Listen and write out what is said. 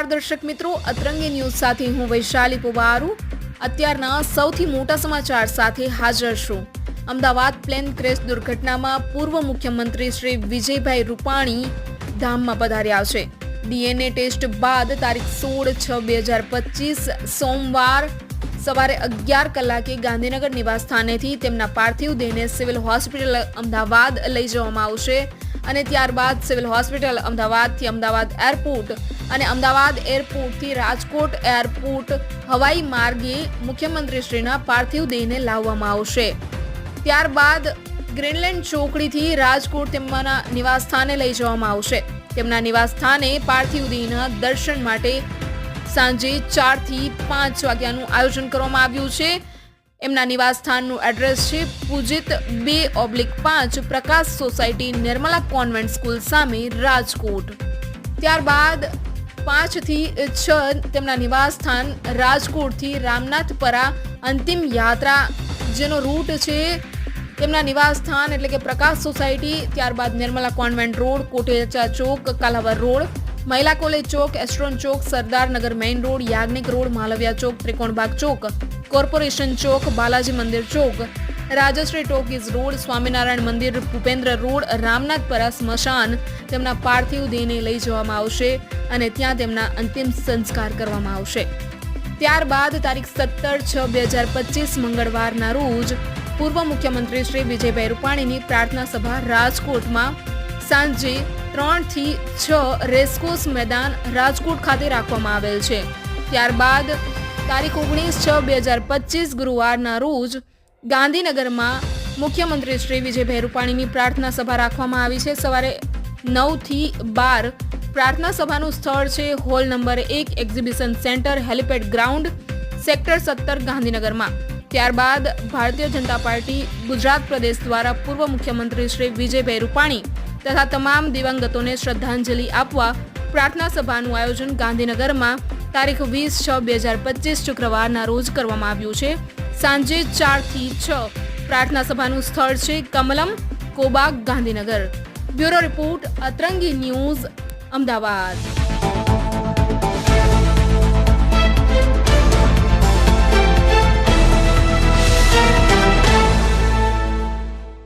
નમસ્કાર દર્શક મિત્રો, અતરંગી ન્યૂઝ સાથે હું વૈશાલી પુવારુ અત્યારના સૌથી મોટા સમાચાર સાથે હાજર છું. અમદાવાદ પ્લેન ક્રેશ દુર્ઘટનામાં પૂર્વ મુખ્યમંત્રી શ્રી વિજયભાઈ રૂપાણી ધામમાં પધાર્યા છે. ડીએનએ ટેસ્ટ બાદ તારીખ સોળ છ બે હજાર પચીસ સોમવાર સવારે અગિયાર કલાકે ગાંધીનગર નિવાસ સ્થાનેથી તેમના પાર્થિવ દેહને સિવિલ હોસ્પિટલ અમદાવાદ લઈ જવામાં આવશે. અને ત્યારબાદ સિવિલ હોસ્પિટલ અમદાવાદથી અમદાવાદ એરપોર્ટ અને અમદાવાદ એરપોર્ટથી રાજકોટ એરપોર્ટ હવાઈ માર્ગે મુખ્યમંત્રીશ્રીના પાર્થિવ દેહને લાવવામાં આવશે. ત્યારબાદ ગ્રીનલેન્ડ ચોકડીથી રાજકોટ તેમના નિવાસ સ્થાને લઈ જવામાં આવશે. તેમના નિવાસ સ્થાને પાર્થિવ દેહના દર્શન માટે સાંજે ચારથી પાંચ વાગ્યાનું આયોજન કરવામાં આવ્યું છે. એમના નિવાસ સ્થાનનું એડ્રેસ છે પૂજિત બે ઓબ્લિક પાંચ Prakash society Nirmala convent school સામે રાજકોટ. ત્યારબાદ પાંચથી છ તેમના નિવાસ સ્થાન રાજકોટથી રામનાથપરા અંતિમ યાત્રા જેનો રૂટ છે તેમના નિવાસ સ્થાન એટલે કે પ્રકાશ સોસાયટી, ત્યારબાદ Nirmala convent road, Kotecha chowk Kalawad road Mahila college chowk, Astron chowk Sardarnagar main road, Yagnik road, Malviya chowk, Trikonbaug chowk, corporation chowk, Balaji mandir chowk, Rajshree talkies road, Swaminarayan mandir, Bhupendra road Ramnathpara સ્મશાન તેમના પાર્થિવ દેહને લઈ જવામાં આવશે અને ત્યાં તેમના અંતિમ સંસ્કાર કરવામાં આવશે. ત્યારબાદ તારીખ સત્તર છ બે હજાર પચીસ મંગળવારના રોજ પૂર્વ મુખ્યમંત્રી શ્રી વિજયભાઈ રૂપાણીની પ્રાર્થના સભા રાજકોટમાં સાંજે ત્રણથી છ રેસકોર્સ મેદાન રાજકોટ ખાતે રાખવામાં આવેલ છે. ત્યારબાદ તારીખ ઓગણીસ છ બે હજાર પચીસ ગુરુવારના રોજ ગાંધીનગરમાં મુખ્યમંત્રી શ્રી વિજયભાઈ રૂપાણીની પ્રાર્થના સભા રાખવામાં આવી છે. સવારે નવથી બાર પ્રાર્થના સભાનું સ્થળ છે હોલ નંબર એક exhibition centre helipad ground sector સત્તર ગાંધીનગરમાં. ત્યારબાદ ભારતીય જનતા પાર્ટી ગુજરાત પ્રદેશ દ્વારા પૂર્વ મુખ્યમંત્રી શ્રી વિજયભાઈ રૂપાણી તથા તમામ દિવંગતોને શ્રદ્ધાંજલિ આપવા પ્રાર્થના સભાનું આયોજન ગાંધીનગરમાં તારીખ વીસ છ બે હજાર પચીસ શુક્રવારના રોજ કરવામાં આવ્યું છે. સાંજે ચારથી છ પ્રાર્થના સભાનું સ્થળ છે Kamalam, કોબાગ, Gandhinagar. Bureau report, Atrangi news, Ahmedabad.